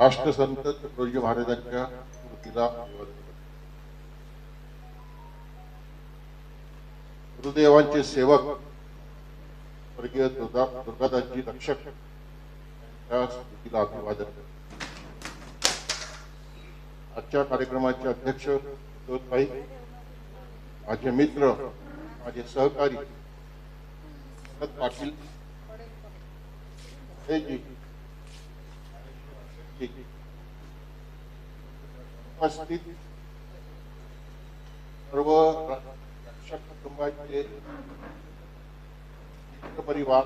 राष्ट्रसंत तुकडोजी महाराजांच्या स्मृतीला गुरुदेवांचे सेवक स्वर्गीय दुर्गा दुर्गादासजी रक्षक या स्मृतीला अभिवादन आजच्या कार्यक्रमाचे अध्यक्ष भाई माझे मित्र माझे सहकारी पाटील हे जी. उपस्थित सर्व रक्षक कुटुंबाचे परिवार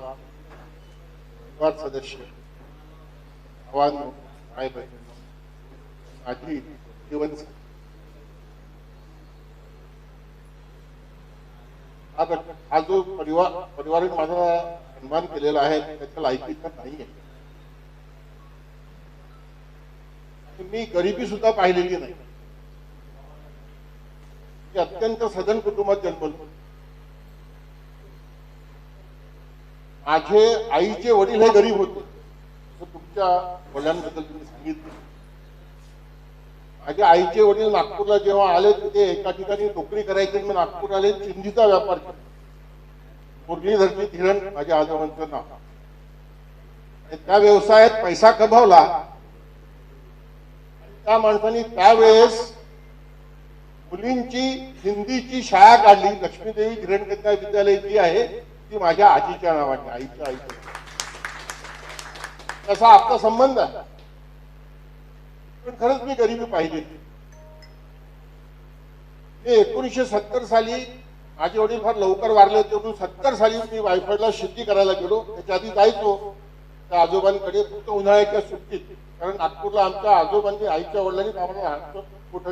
परिवार सदस्य आव्हान आई बहीण माझी जीवन हा जो परिवार परिवाराने माझा सन्मान केलेला आहे त्याच्या लायकीचा नाही आहे मी गरिबी सुद्धा पाहिलेली नाही. मी अत्यंत सदन कुटुंबात जन्मलो. माझे आईचे वडील हे गरीब होते. असं तुमच्या वडिलांबद्दल तुम्ही सांगितलं. माझ्या आईचे वडील नागपूरला जेव्हा आले तिथे एका ठिकाणी नोकरी करायची मी नागपूर आले चिंधीचा व्यापार केला. मुरलीधरजी धीरण माझ्या आजोबांचं नाव. त्या व्यवसायात पैसा कमावला त्या माणसाने त्यावेळेस मुलींची हिंदीची शाळा काढली. लक्ष्मीदेवी धीरणकन्या विद्यालय जी आहे ती माझ्या आजीच्या नावाने आईच्या आईच्या. तसा आपला संबंध आहे. पण खरंच मी गरिबी पाहिली. मी एकोणीसशे सत्तर साली माझे वडील फार लवकर वारले होते म्हणून सत्तर साली मी वायफळला शेती करायला गेलो. त्याच्या आधी जायचो. त्या आजोबांकडे फक्त उन्हाळ्याच्या सुट्टीत. कारण नागपूरला आमच्या आजोबांनी आईच्या वडिलांनी आम्हाला लहानपण मोठं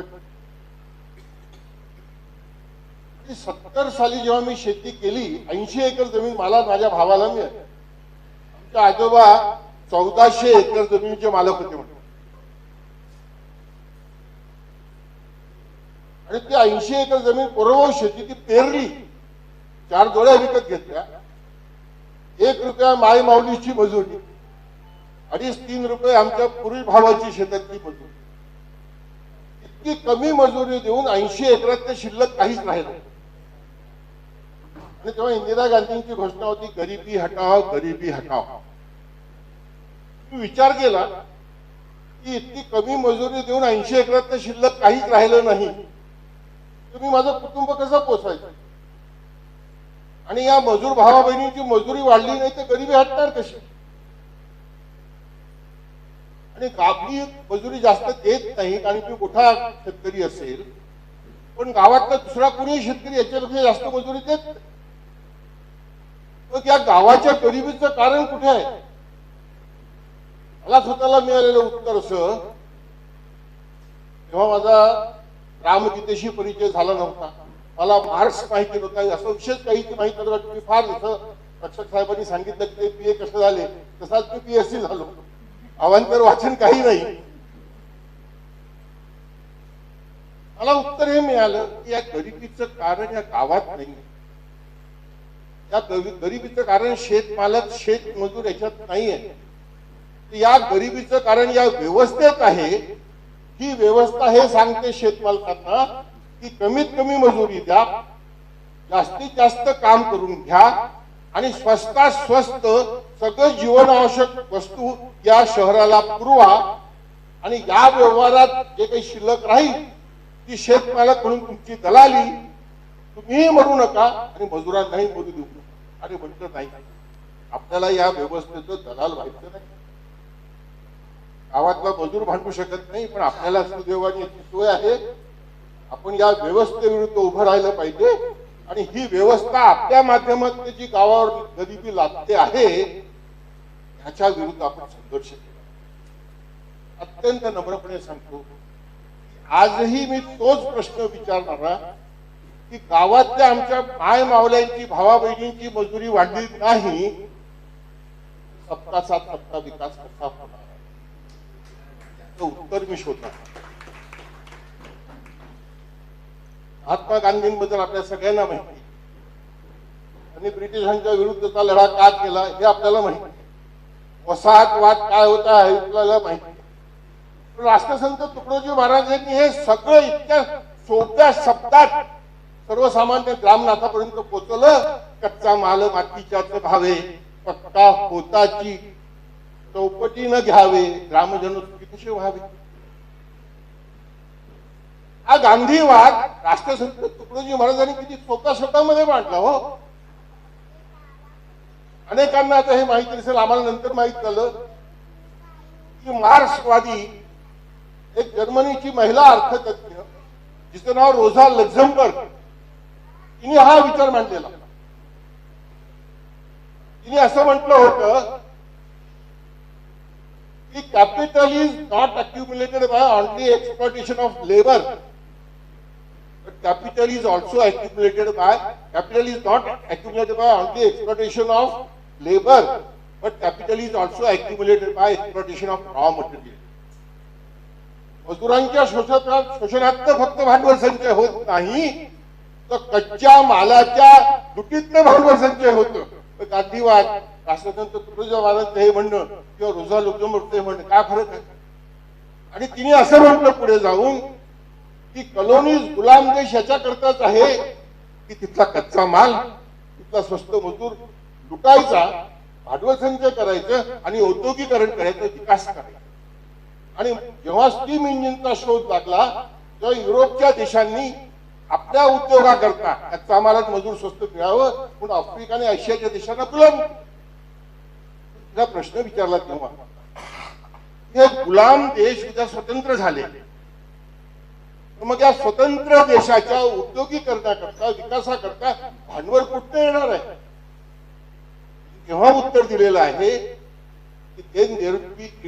सत्तर साली जेव्हा मी शेती केली ऐंशी एकर जमीन मला माझ्या भावाला मिळाली. आमच्या आजोबा चौदाशे एकर जमिनीचे मालक होते म्हणून. आणि ती ऐंशी एकर जमीन पुरवू शेती ती पेरली. चार जोड्या विकत घेतल्या. एक रुपया माय माऊलीची मजुरी. अडीच तीन रुपये आमच्या पूर्वी भावाची शेतातली मजुरी. इतकी कमी मजुरी देऊन ऐंशी एकरात ते शिल्लक काहीच राहिलं आणि तेव्हा इंदिरा गांधींची घोषणा होती गरिबी हटाव गरिबी हटाव तू विचार केला की इतकी कमी मजुरी देऊन ऐंशी एकरात ते शिल्लक काहीच राहिलं नाही. तुम्ही माझं कुटुंब कसं पोचायचं? आणि या मजूर भावा बहिणींची मजुरी वाढली नाही तर गरिबी हटणार कशी? म्हणजे आणि आपली मजुरी जास्त देत नाही कारण की मोठा शेतकरी असेल. पण गावातला दुसरा कोणी शेतकरी याच्यापेक्षा जास्त मजुरी देत मग या गावाच्या गरिबीचं कारण कुठे आहे? मला स्वतःला मिळालेलं उत्तर असं तेव्हा माझा रामगीतेशी परिचय झाला नव्हता. मला मार्क्स माहिती नव्हता असं विशेष काही माहिती नव्हतं. फार जसं रक्षक साहेबांनी सांगितलं की ते पी ए कसं झाले. तसाच मी पी एस सी झालो. अवांतर वाचन काही नाही. मला उत्तर हे मिळालं की या गरिबीचं कारण या गावात नाही. या गरिबीचं कारण शेतमालक शेतमजूर याच्यात नाही आहे या गरिबीचं कारण या व्यवस्थेत आहे. ही व्यवस्था हे सांगते शेतमालकांना की कमीत कमी मजुरी द्या जास्तीत जास्त काम करून घ्या आणि स्वस्तात स्वस्त सगळं जीवनावश्यक वस्तू या शहराला पुरवा आणि या व्यवहारात जे काही शिल्लक राहील ती शेतमालक म्हणून तुमची दलाली. तुम्हीही मरू नका आणि मजुरांनाही मरू देऊ. नका अरे म्हणतं नाही आपल्याला या व्यवस्थेचं दलाल व्हायचं नाही. गावातला मजूर भांडू शकत नाही पण आपल्याला सुदैवाने याची सोय आहे. आपण या व्यवस्थेविरुद्ध उभं राहिलं पाहिजे. आणि ही व्यवस्था आपल्या माध्यमातून जी गावावर गरिबी लादते आहे ह्याच्या विरुद्ध आपण संघर्ष केला. अत्यंत नम्रपणे सांगतो आजही मी तोच प्रश्न विचारणारा की गावातल्या आमच्या माय मावल्यांची भावा बहिणींची मजुरी वाढली नाही सबका साथ सबका विकास कसा होणार? उत्तर मी शोधणार महात्मा गांधींबद्दल आपल्या सगळ्यांना माहिती. त्यांनी ब्रिटिशांच्या विरुद्धचा लढा का केला हे आपल्याला माहिती. वसाहतवाद काय होता हे आपल्याला माहिती. राष्ट्रसंत तुकडोजी महाराजांनी हे सगळं इतक्या सोप्या शब्दात सर्वसामान्य ग्रामनाथापर्यंत पोचवलं. कच्चा माल मातीच्याच भावे पक्का होताची चौपटीनं घ्यावे ग्रामजन कसे व्हावे? हा गांधीवाद राष्ट्रसंत तुकडोजी महाराजांनी किती स्वतः स्वतःमध्ये मांडला हो. अनेकांना आता हे माहिती नसेल आम्हाला नंतर माहीत झालं की मार्क्सवादी एक जर्मनीची महिला अर्थतज्ञ जिचं नाव रोझा लक्झमबर्ग तिने हा विचार मांडलेला. तिने असं म्हटलं होतं की capital is not accumulated by only exploitation of labour capital is also accumulated by, capital is not accumulated by only exploitation of labor, but capital is also accumulated by exploitation of raw material. मजुरांच्या शोषणात शोषणात फक्त भांडवल संचय होत नाही तर कच्च्या मालाच्या लुटीतनं भांडवल संचय होतं गांधीवाद राष्ट्रसंत तुकडोजी हे म्हणणं किंवा रोजा लुक्झमबर्गचं हे म्हणणं काय फरक आहे आणि तिने असं म्हटलं पुढे जाऊन की कॉलोनीज गुलाम देश याच्याकरताच आहे की तिथला कच्चा माल तिथला स्वस्त मजूर लुटायचा भांडवल संचय करायचं आणि औद्योगिकरण करायचं विकास करायचा. आणि जेव्हा स्टीम इंजिनचा शोध लागला तेव्हा युरोपच्या देशांनी आपल्या उद्योगाकरता कच्चा मालात मजूर स्वस्त मिळावं म्हणून आफ्रिका आणि आशियाच्या देशांना गुलाम. प्रश्न विचारला तेव्हा. हे गुलाम देश उद्या स्वतंत्र झाले. मग या स्वतंत्र देशाच्या उद्योगीकरणाकरता विकासाकरता भांडवल कुठं येणार आहे? केव्हा उत्तर दिलेलं आहे की ते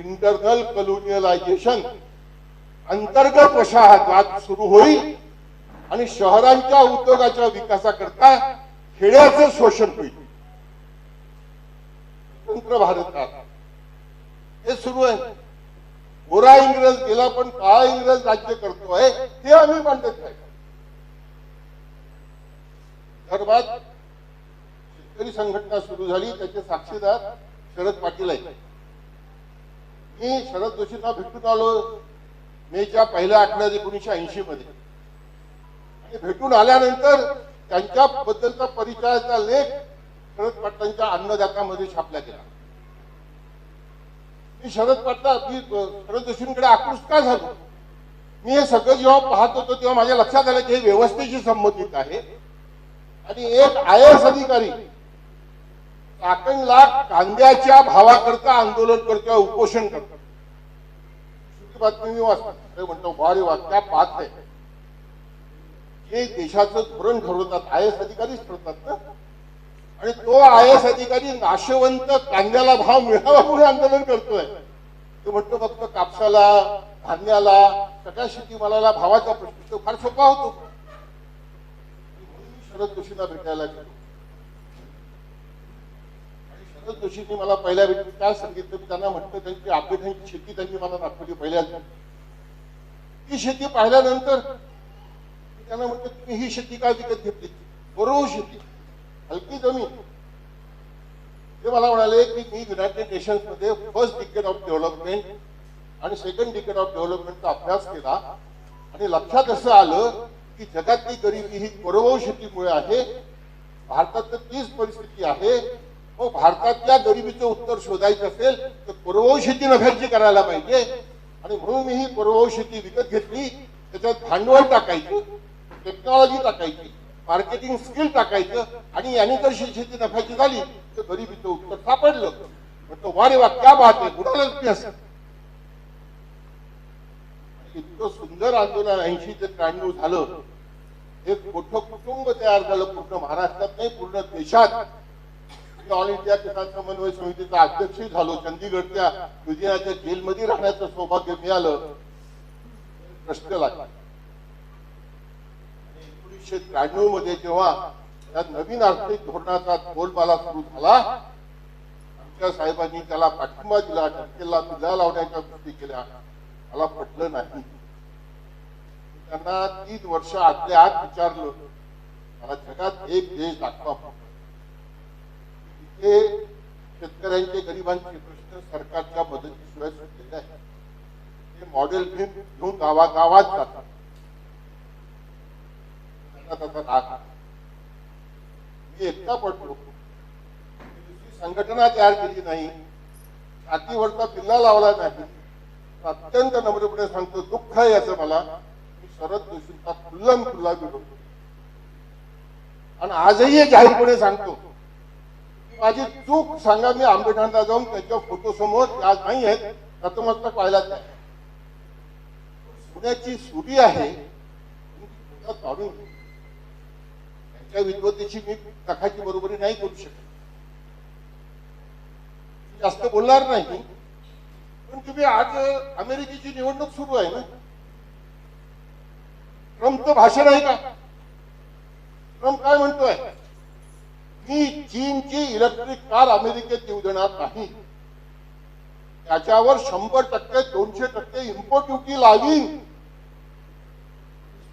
इंटरनल कलोनियलायझेशन अंतर्गत वसाहतवाद सुरू होईल आणि शहरांच्या उद्योगाच्या विकासाकरता खेड्याचं शोषण होईल. स्वतंत्र भारतात हे सुरू आहे. गोरा इंग्रज गेला पण काळा इंग्रज राज्य करतोय ते आम्ही मांडत नाही. विदर्भात शेतकरी संघटना सुरू झाली त्याचे साक्षीदार शरद पाटील आहेत. मी शरद जोशींना भेटून आलो मेच्या पहिल्या आठवड्यात एकोणीशे ऐंशी मध्ये आणि भेटून आल्यानंतर त्यांच्या बद्दलचा परिचयाचा लेख शरद पाटलांच्या अन्नदात्यामध्ये छापला गेला. मी शरद पाटला मी शरद जोशींकडे आकृष्ट का झालो? मी हे सगळं जेव्हा पाहत होतो तेव्हा माझ्या लक्षात आलं की हे व्यवस्थेशी संबंधित आहे. आणि एक आय एस अधिकारी लाख कांद्याच्या भावाकरता आंदोलन करतो उपोषण करतो. बातमी मी वाचतो. म्हणतो भारी वा पाहत बात आहे हे देशाचं धोरण ठरवतात आय एस अधिकारीच ठरतात ना? आणि तो आय एस अधिकारी नाशवंत कांद्याला भाव मिळावा म्हणून आंदोलन करतोय. तो म्हणतो फक्त कापसाला धान्याला सगळ्या शेतीमालाला भावाचा प्रश्न तो फार सोपा होतो. शरद जोशींना भेटायला गेलो. आणि शरद जोशींनी मला पहिल्या भेटीत काय सांगितलं मी त्यांना म्हटलं त्यांची आंबेठांची शेती त्यांनी मला दाखवली पहिल्या ती शेती पाहिल्यानंतर त्यांना म्हटलं तुम्ही ही शेती काय विकत घेतली? बरोबर शेती हलकी जमीन. ते मला म्हणाले की मी युनायटेड नेशन्समध्ये फर्स्ट डिकेड ऑफ डेव्हलपमेंट आणि सेकंड डिकेड ऑफ डेव्हलपमेंटचा अभ्यास केला. आणि लक्षात असं आलं की जगातली गरिबी ही कोरडवाहू शेतीमुळे आहे. भारतात तर तीच परिस्थिती आहे. मग भारतातल्या गरिबीचं उत्तर शोधायचं असेल तर कोरडवाहू शेती नफ्याची करायला पाहिजे. आणि म्हणून मी ही कोरडवाहू शेती विकत घेतली. त्याच्यात भांडवल टाकायचं टेक्नॉलॉजी टाकायची. मार्केटिंग स्किल टाकायचं आणि याने जर शेती नफ्याची झाली तर गरिबीचं उत्तर सापडलं. म्हणतो वा रे वा क्या बात आहे बुडालच इतकं सुंदर आंदोलन ऐंशी ते त्र्याण्णव झालं. एक मोठं कुटुंब तयार झालं पूर्ण महाराष्ट्रात नाही पूर्ण देशात. ऑल इंडिया किसान समन्वय समितीचा अध्यक्ष झालो चंदीगडच्या लुधियानाच्या जेलमध्ये राहण्याचं सौभाग्य मिळालं. प्रश्न लागला. एकोणीसशे त्र्याण्णवमध्ये जेव्हा या नवीन आर्थिक धोरणाचा बोलबाला सुरू झाला आमच्या साहेबांनी त्याला पाठिंबा दिला टक्केला तुझ्या लावण्याच्या गोष्टी केल्या. मला पटलं नाही. त्यांना तीन वर्ष आतल्या आत विचारलं मला जगात एक देश दाखवा तिथे शेतकऱ्यांचे गरिबांचे प्रश्न सरकारच्या मदतीशिवाय सुटलेले आहेत. ते मॉडेल घेऊन गावागावात जातात. त्याचा राग मी एकटा पडलो. दुसरी संघटना तयार केली नाही. छातीवरचा पिल्ला लावला नाही. अत्यंत नम्रपणे सांगतो दुःख आहे याचं मला. मी शरद जोशींचा खुल्लम खुल्ला विरोध आणि आजही जाहीरपणे सांगतो की माझी चूक सांगा मी आंबेठाणला जाऊन त्यांच्या फोटो समोर आज नाही आहेत नतमस्तक व्हायला तयार आहे. सुरी आहे काढून त्या त्यांच्या विद्वतेची मी नखाची बरोबरी नाही करू शकत. जास्त बोलणार नाही. पण तुम्ही आज अमेरिकेची निवडणूक सुरू आहे ना ट्रम्पचं भाषण आहे का ट्रम्प काय म्हणतोय? मी चीनची इलेक्ट्रिक कार अमेरिकेत येऊ देणार नाही. त्याच्यावर शंभर टक्के दोनशे टक्के इम्पोर्ट ड्युटी लावीन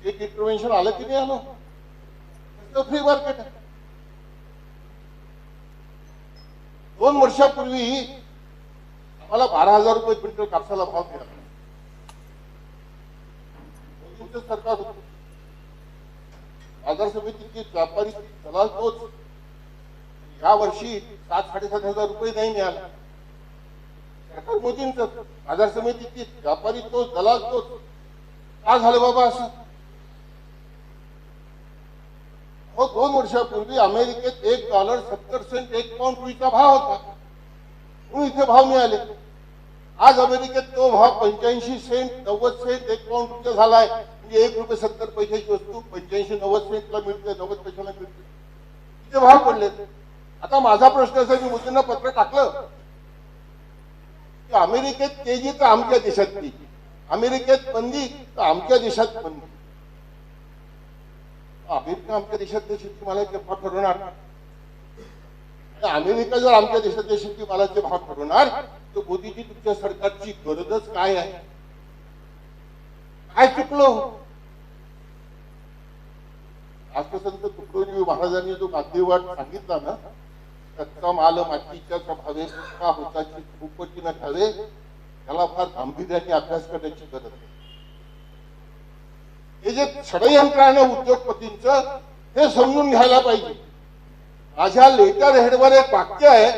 एक इंटरव्हेन्शन आलं की नाही आलं? फ्री मार्केट आहे दोन वर्षापूर्वी आम्हाला बारा हजार रुपये क्विंटल कापसाला भाव मिळाला सरकार होत. बाजार समितीची व्यापारी दलाल तोच. या वर्षी सात साडेसात हजार रुपये नाही मिळाला. सरकार मोदींच बाजार समितीची व्यापारी तोच दलाल तोच. का झालं बाबा असं? हो दोन वर्षापूर्वी अमेरिकेत एक डॉलर सत्तर सेंट एक पाऊंड रुईचा भाव होता म्हणून इथे भाव मिळाले आज अमेरिकेत तो भाव पंच्याऐंशी सेंट नव्वद सेंट एक पाऊंड रुपये झालाय म्हणजे एक रुपये सत्तर पैशाची वस्तू पंच्याऐंशी नव्वद सेंटला मिळते नव्वद पैशाला मिळते। तिथे भाव पडले। आता माझा प्रश्न असा मी मोदींना पत्र टाकलं? की अमेरिकेत तेजी तर आमच्या देशात तेजी अमेरिकेत बंदी तर आमच्या देशात बंदी. अमेरिका आमच्या देशातल्या शेतीमालाचे भाव ठरवणार अमेरिका जर आमच्या देशातल्या शेतीमालाचे भाव ठरवणार तर मोदीजी तुमच्या सरकारची गरजच काय आहे? काय चुकलो? राष्ट्रसंत तुकडोजी महाराजांनी जो गांधीवाद सांगितला ना कच्चा माल मातीच्या भावे का होताची खूपची न ठावे त्याला फार गांभीर्याने अभ्यास करण्याची गरज आहे. हे जे षडयंत्र आहे ना उद्योगपतींचं हे समजून घ्यायला पाहिजे. माझ्या लेटर हेडवर एक वाक्य आहे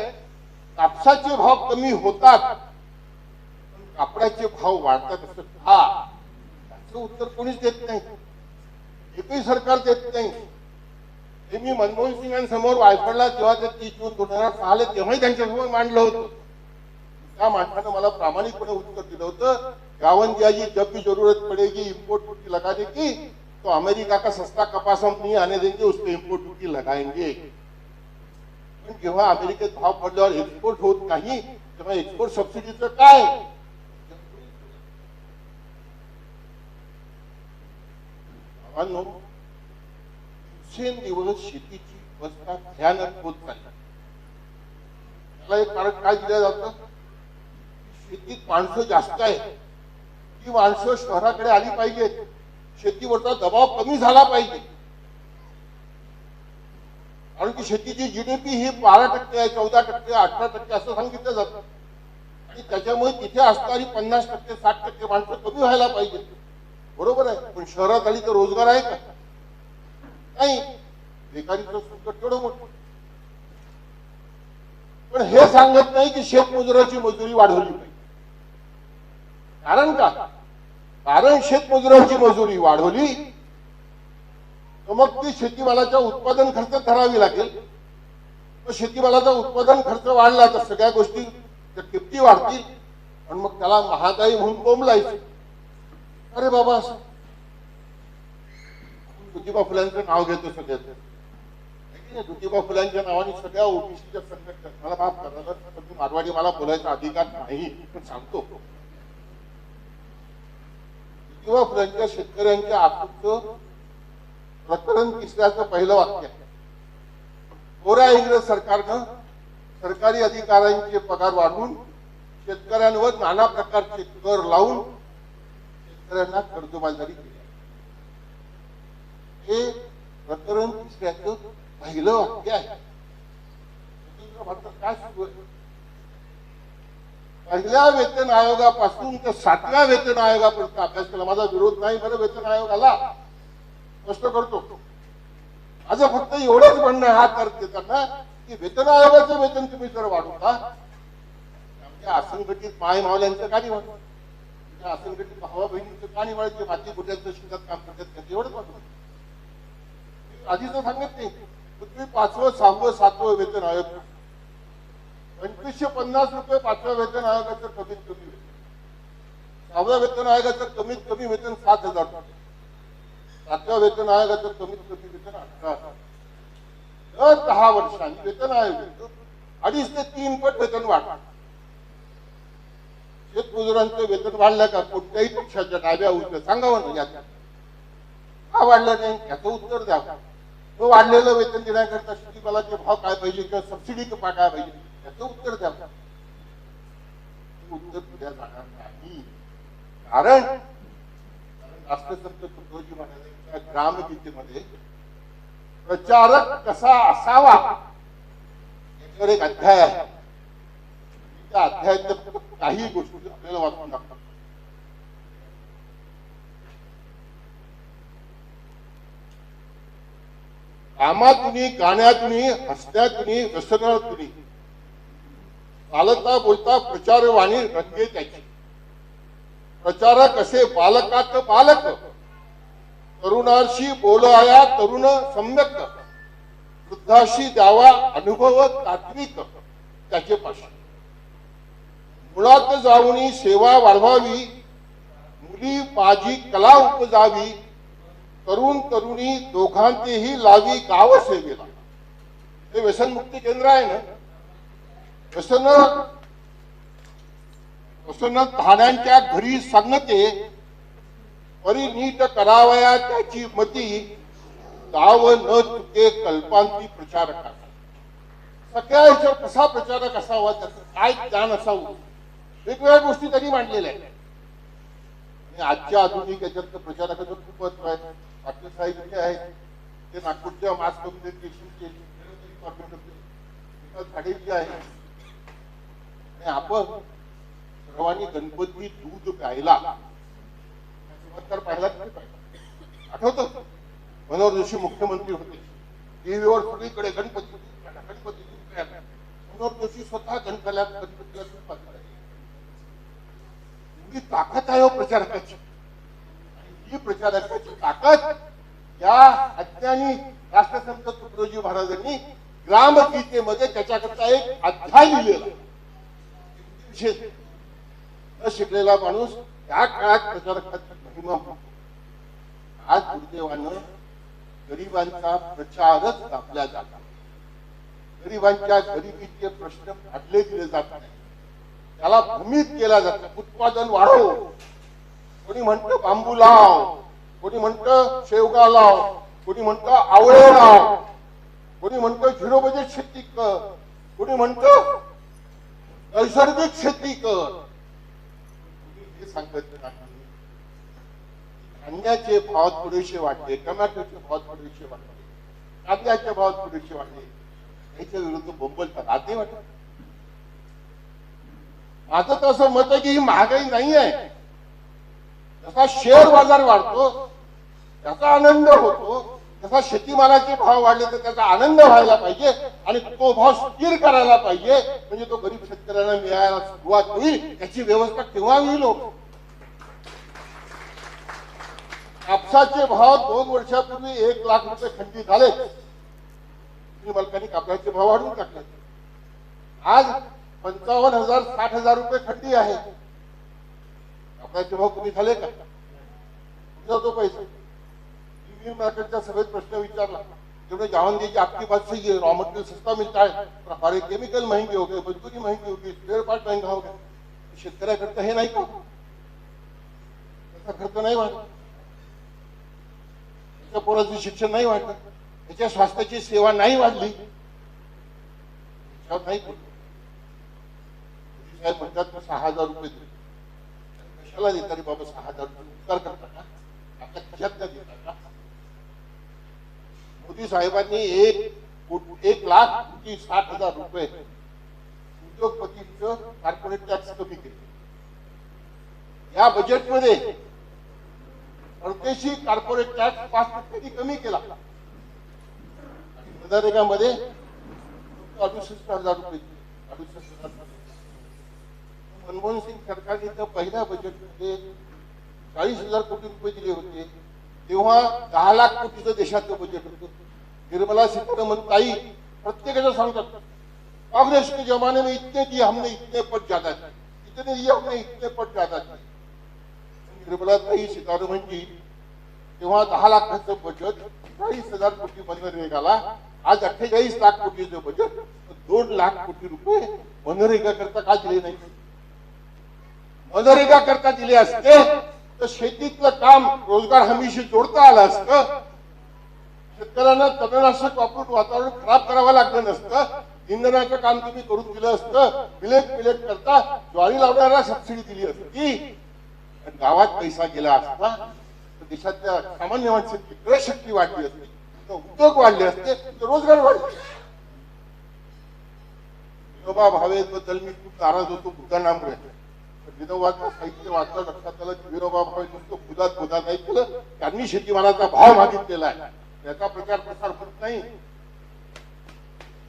कापसाचे भाव कमी होतात पण कापडाचे भाव वाढतात असं का त्याचं उत्तर कोणीच देत नाही. एकही सरकार देत नाही. हे मी मनमोहन सिंगांसमोर वायफळला जेव्हा ते तीस जून दोन हजार सहाला तेव्हाही त्यांच्यासमोर मांडलं होतं. त्या माणसानं मला प्रामाणिकपणे उत्तर दिलं होतं. गावन जी जब भी जरूरत पड़ेगी इम्पोर्ट ड्यूटी लगाने की तो अमेरिका का सस्ता कपास हम नहीं आने देंगे उस पर इम्पोर्ट ड्यूटी लगाएंगे। पण जेव्हा अमेरिकेत भाव पडल्यावर एक्सपोर्ट होत नाही तेव्हा एक्सपोर्ट सबसिडीचं काय दिवस शेतीची अवस्था भयानक होत चालली त्याला एक कारण काय दिलं जातं? शेतीत माणसं जास्त आहे ती माणसं शहराकडे आली पाहिजेत. शेतीवरचा दबाव कमी झाला पाहिजे. कारण की शेतीची जीडीपी ही बारा टक्के आहे चौदा टक्के अठरा टक्के असं सांगितलं जातं. आणि त्याच्यामुळे तिथे असणारी पन्नास टक्के साठ टक्के माणसं कमी व्हायला पाहिजे बरोबर आहे? पण शहरात आली तर रोजगार आहे का? नाही. बेकारीचं संकट केवढं मोठं. पण हे सांगत नाही की शेतमजुराची मजुरी वाढवली पाहिजे. कारण का? कारण शेतमजुराची मजुरी वाढवली तर मग ती शेतीमालाच्या उत्पादन खर्च करावी लागेल. तर शेतीमालाचा उत्पादन खर्च वाढला तर सगळ्या गोष्टी त्या किमती वाढतील. आणि मग त्याला महागाई म्हणून बोंबलायचं. अरे बाबा असं ज्योतिबा फुलांचं नाव घेतो सगळ्यात. ज्योतिबा फुलांच्या नावाने सगळ्या ओबीसीच्या संघटना मला माफ करणार मारवाडी मला बोलायचा अधिकार नाही पण सांगतो. किंवा फुलांच्या शेतकऱ्यांच्या आकृतीचं प्रकरण तिसऱ्याचं पहिलं वाक्य आहे. कोऱ्या इंग्रज सरकारनं सरकारी अधिकाऱ्यांचे पगार वाढवून शेतकऱ्यांवर नाना प्रकारचे कर लावून शेतकऱ्यांना कर्जबाजारी केली. हे प्रकरण तिसऱ्याचं पहिलं वाक्य आहे. भारतात काय सुरू आहे? पहिल्या वेतन आयोगापासून ते सातव्या वेतन आयोगापर्यंत अभ्यास केला. माझा विरोध नाही बरं वेतन आयोगाला स्पष्ट करतो. माझं फक्त एवढंच म्हणणं हा तर्क देताना की वेतन आयोगाचं वेतन तुम्ही जर वाढवता आमच्या असंघटित माय मावल्यांचं का नाही त्या असंघटित भावा बहिणींचं का नाही वाढत माती गुड्यांचं शेतात काम करतात त्यांचं एवढंच वाढवत आधीच सांगत नाही. तुम्ही पाचवं सहावं सातवं वेतन आयोग पंचवीसशे पन्नास रुपये पाचव्या वेतन आयोगाचं कमीत कमी वेतन. सहाव्या वेतन आयोगाचं कमीत कमी वेतन सात हजार. रुपये सातव्या वेतन आयोगाचं कमीत कमी वेतन अठरा हजार. दर दहा वर्षांनी वेतन आयोग अडीच ते तीन पट वेतन वाढ. शेतमजुरांचं वेतन वाढलं का? कोणत्याही पक्षाच्या डाव्या उजव्या सांगावं ना यात. का वाढलं नाही? याचं उत्तर द्यावं तो वाढलेलं वेतन देण्याकरता शेतीमालाचे भाव काय पाहिजे किंवा सबसिडी काय पाहिजे? त्याचं उत्तर द्यावं उत्तर दिल्या जाणार नाही. कारण राष्ट्रसंत तुकडोजी महाराजांच्या ग्रामगीतेमध्ये प्रचारक कसा असावा याच्यावर एक अध्याय आहे. त्या अध्यायात काही गोष्टी आपल्याला वाचून दाखवतात. कामातून गाण्यातुनी हसण्यातून व्यसनातून चालता बोलता प्रचारवाणी रंगे त्याची. प्रचारक असे बालकात बालक? तरुणाशी बोलाया तरुण सम्यक. वृद्धाशी द्यावा अनुभव तात्विक. त्याचे पाशी. मुळात जाऊनी सेवा वाढवावी. मुली माझी कला उपजावी. तरुण तरुणी दोघांतेही लावी गाव सेवेला. हे व्यसनमुक्ती केंद्र आहे ना? प्रसन्न. प्रसन्न ठाण्यांच्या घरी सांगते. परी नीट करावया त्याची मती. गाव न चुके कल्पांती प्रचारका सगळ्या ह्याच्यावर कसा प्रचारक असावा त्याचं काय ज्ञान असावं? वेगवेगळ्या गोष्टी त्यांनी मांडलेल्या आहेत. आणि आजच्या आधुनिक याच्यात प्रचारकाचं खूप महत्त्व आहे पाटील साहेब जे आहेत? ते नागपूरच्या मास झाडे जे आहे आणि आपण सर्वांनी गणपती दूध प्यायला. तर पाहिला आठवत? मनोहर जोशी मुख्यमंत्री होते. टीव्हीवर सगळीकडे गणपती गणपती दूध प्यायला. मनोहर जोशी स्वतः गणपल्यात गणपतीला दूध पाजलं एवढी ताकद आहे हो प्रचारकाची. ही प्रचारकाची ताकद या अज्ञानी राष्ट्रसंत तुकडोजी महाराजांनी ग्रामगीतेमध्ये त्याच्याकरता एक अध्याय लिहिलेला न शिकलेला माणूस त्या काळात प्रचारकात महिमा आज दुर्दैवानं गरिबांचा प्रचारच दाबला जाता गरिबांच्या गरिबीचे प्रश्न फाडले दिले जात नाही. त्याला भूमित केला जात उत्पादन वाढव कोणी म्हणतं बांबू लाव. कोणी म्हणतं शेवगा लाव. कोणी म्हणतं आवळे लाव. कोणी म्हणतं झिरो बजेट शेती कर. कोणी म्हणतं नैसर्गिक शेती कर. हे सांगत धान्याचे भाव थोडेसे वाढले टमॅटोचे भाव थोडेसे वाढले कांद्याचे भाव थोडेसे वाढले याच्या विरुद्ध बोंबलतात. आधी वाटत माझं तर असं मत आहे की ही महागाई नाही आहे जसा शेअर बाजार वाढतो त्याचा आनंद होतो. जसा शेतीमालाचे भाव वाढले तर त्याचा आनंद व्हायला पाहिजे आणि तो भाव स्थिर करायला पाहिजे. म्हणजे तो गरीब शेतकऱ्यांना मिळायला सुरुवात होईल त्याची व्यवस्था केव्हा होईल कापसाचे भाव दोन वर्षापूर्वी एक लाख रुपये खंडी झाले. मालकांनी कापसाचे भाव वाढवून टाकले. आज पंचावन्न हजार साठ हजार रुपये खंडी आहे. कापसाचे भाव कमी झाले का? तो पैसा स्टील मार्केटच्या सभेत प्रश्न विचारला. जेवढे जवानजी की आपकी पास सही है रॉ मटेरियल सस्ता मिलता है पर हमारे केमिकल महंगे हो गए मजदूरी महंगी हो गई स्पेअर पार्ट हो महंगा हो गया. शेतकऱ्याकरता हे नाही का त्याचा खर्च नाही वाढत. त्याच्या पोराचं शिक्षण नाही वाढलं त्याच्या स्वास्थ्याची सेवा नाही वाढली. नाही साहेब म्हणतात सहा हजार रुपये दे. कशाला देता रे बाबा सहा हजार रुपये? उपकार करता का? आपल्या कशात नाही देता का? मोदी साहेबांनी एक एक लाख कोटी साठ हजार रुपये उद्योगपतींचं कॉर्पोरेट टॅक्स कमी केले. या बजेटमध्ये परदेशी कॉर्पोरेट टॅक्स पाच टक्क्यांनी कमी केला. मनरेगामध्ये अडुसष्ट हजार रुपये अडुसष्ट हजार रुपये. मनमोहन सिंग सरकारने तर पहिल्या बजेटमध्ये चाळीस हजार कोटी रुपये दिले होते. तेव्हा दहा लाख कोटीचं देशाचं बजेट होतं. निर्मला सीतारामन ताई प्रत्येकाचं सांगतात कांग्रेस के जमाने में इतने दिए हमने इतने पट ज्यादा इतने दिए हमने इतने पट ज्यादा निर्मला ताई सीतारमनजी तेव्हा दहा लाखाचं बजेट चाळीस हजार कोटी मनरेगाला आज अठ्ठेचाळीस लाख कोटीचं बजेट दोन लाख कोटी रुपये मनरेगा करता का दिले नाही मनरेगा करता दिले असते तर शेतीतलं काम रोजगार हमीशी जोडता आलं असतं शेतकऱ्यांना तणनाशक वापरून वातावरण खराब करावं लागलं नसतं इंधनाचं काम तुम्ही करून दिलं असतं विलेट विलेट करता ज्वारी लावणाऱ्या सबसिडी दिली असती. गावात पैसा गेला असता तर देशातल्या सामान्य माणसाची क्रय शक्ती वाढली असती तर उद्योग वाढले असते तर रोजगार वाढले विनोबा भावे बद्दल मी खूप नाराज होतो बुद्धांनामुळे विनोबा विनोबाचं साहित्य वाचलं लक्षात आलं की विनोबा भावे नुसतं खुदात खुदा नाही केलं त्यांनी शेतीमालाचा भाव मागितलेला आहे. त्याचा प्रचार प्रसार होत नाही.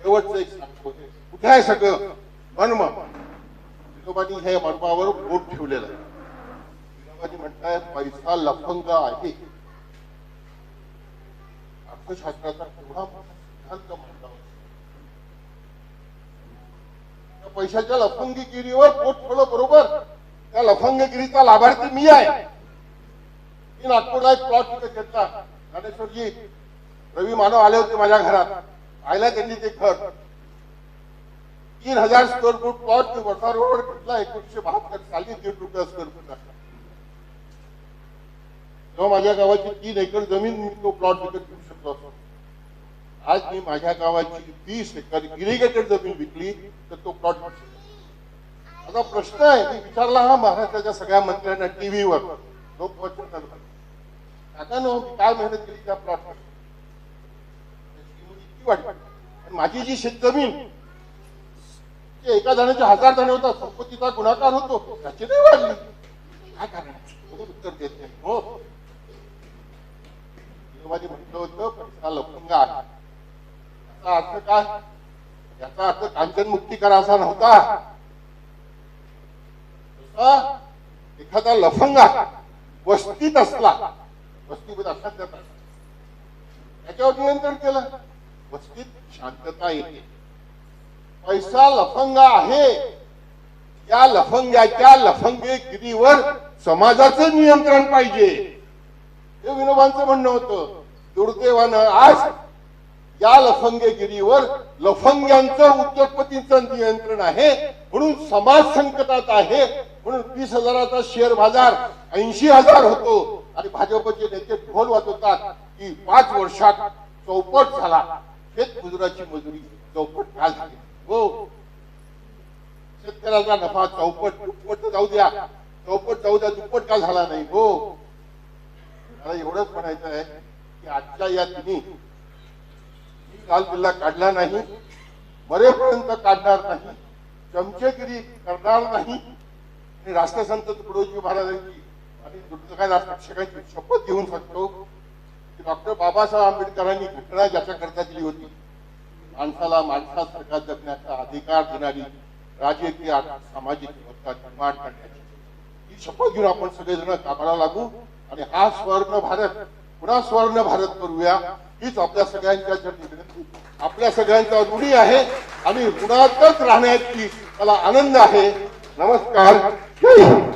शेवटचं एक सांगतो. कुठे आहे सगळं? मनमा विनोबानी हे मर्मावर बोट ठेवलेलं आहे. विनोबानी म्हणताय पैसा लफंग आहे. अर्थशास्त्राचा केवढा मोठा सिद्धांत मांडला होता. त्या पैशाच्या लफंगीगिरीवर पोट फळ बरोबर? त्या लफंगगिरीचा लाभार्थी मी आहे. मी नागपूरला एक प्लॉट तिथे घेतला ज्ञानेश्वरजी रवी मानव आले होते माझ्या घरात. पाहिलं त्यांनी ते घर. तीन हजार स्क्वेअर फूट प्लॉट मी वर्धा रोडवर घेतला एकोणीशे बहात्तर साली दीड रुपया स्क्वेअर फूट टाकला तेव्हा माझ्या गावाची तीन एकर जमीन मी तो प्लॉट विकत घेऊ शकलो असतो. आज मी माझ्या गावाची वीस एकर इरिगेटेड जमीन विकली तर तो प्लॉट आता प्रश्न आहे मी विचारला हा महाराष्ट्राच्या सगळ्या मंत्र्यांना टीव्हीवर लोक काका नो मी काय मेहनत केली त्या प्लॉट माझी जी शेतजमीन ते एका जाण्याचे हजार जण होता संपत्तीचा गुणाकार होतो त्याची नाही वाढली. काय कारण उत्तर देत नाही. हो. विनोबाजी म्हटलं होतं पैसा लफंग आहे याचा अर्थ काय? याचा अर्थ कांचन मुक्ती करा असा नव्हता एखादा लफंगा वस्तीत असला वस्तीमध्ये असतात त्याच्यावर नियंत्रण केलं. वस्तीत शांतता येते. पैसा लफंगा आहे. या लफंग्याच्या लफंगेगिरीवर समाजाचं नियंत्रण पाहिजे. हे विनोबांचं म्हणणं होतं. दुर्दैवानं आज या लफंगेगिरीवर लफंग्यांचं उद्योगपतींचं नियंत्रण आहे म्हणून समाज संकटात आहे म्हणून वीस हजाराचा शेअर बाजार ऐंशी हजार होतो. आणि भाजपचे नेते ढोल वाजवतात की पाच वर्षात चौपट झाला. शेत मजुराची मजुरी चौपट का झाली? हो. शेतकऱ्याचा नफा चौपट दुप्पट जाऊ द्या. चौपट जाऊ द्या दुप्पट का झाला नाही? हो. मला एवढंच म्हणायचं आहे की आजच्या या दिनी लाल किल्ला काढला नाही मरेपर्यंत काढणार नाही चमचेगिरी करणार नाही. आणि राष्ट्रसंत तुकडोजी महाराजांची आणि दुर्गकाय राष्ट्रशिक्षकांची शपथ घेऊन सांगतो की डॉक्टर बाबासाहेब आंबेडकरांनी घटना ज्याच्याकरता दिली होती माणसाला माणसासारखा जगण्याचा अधिकार देणारी राजकीय सामाजिक व्यवस्था निर्माण करण्याची. ही शपथ घेऊन आपण सगळेजण कामाला लागू आणि हा स्वर्ण भारत पुन्हा स्वर्ण भारत करूया. हीच आपल्या सगळ्यांच्या विनंती आपल्या सगळ्यांचा रूढी आहे. आणि ऋणातच राहण्याची मला आनंद आहे. नमस्कार. जय हिंद.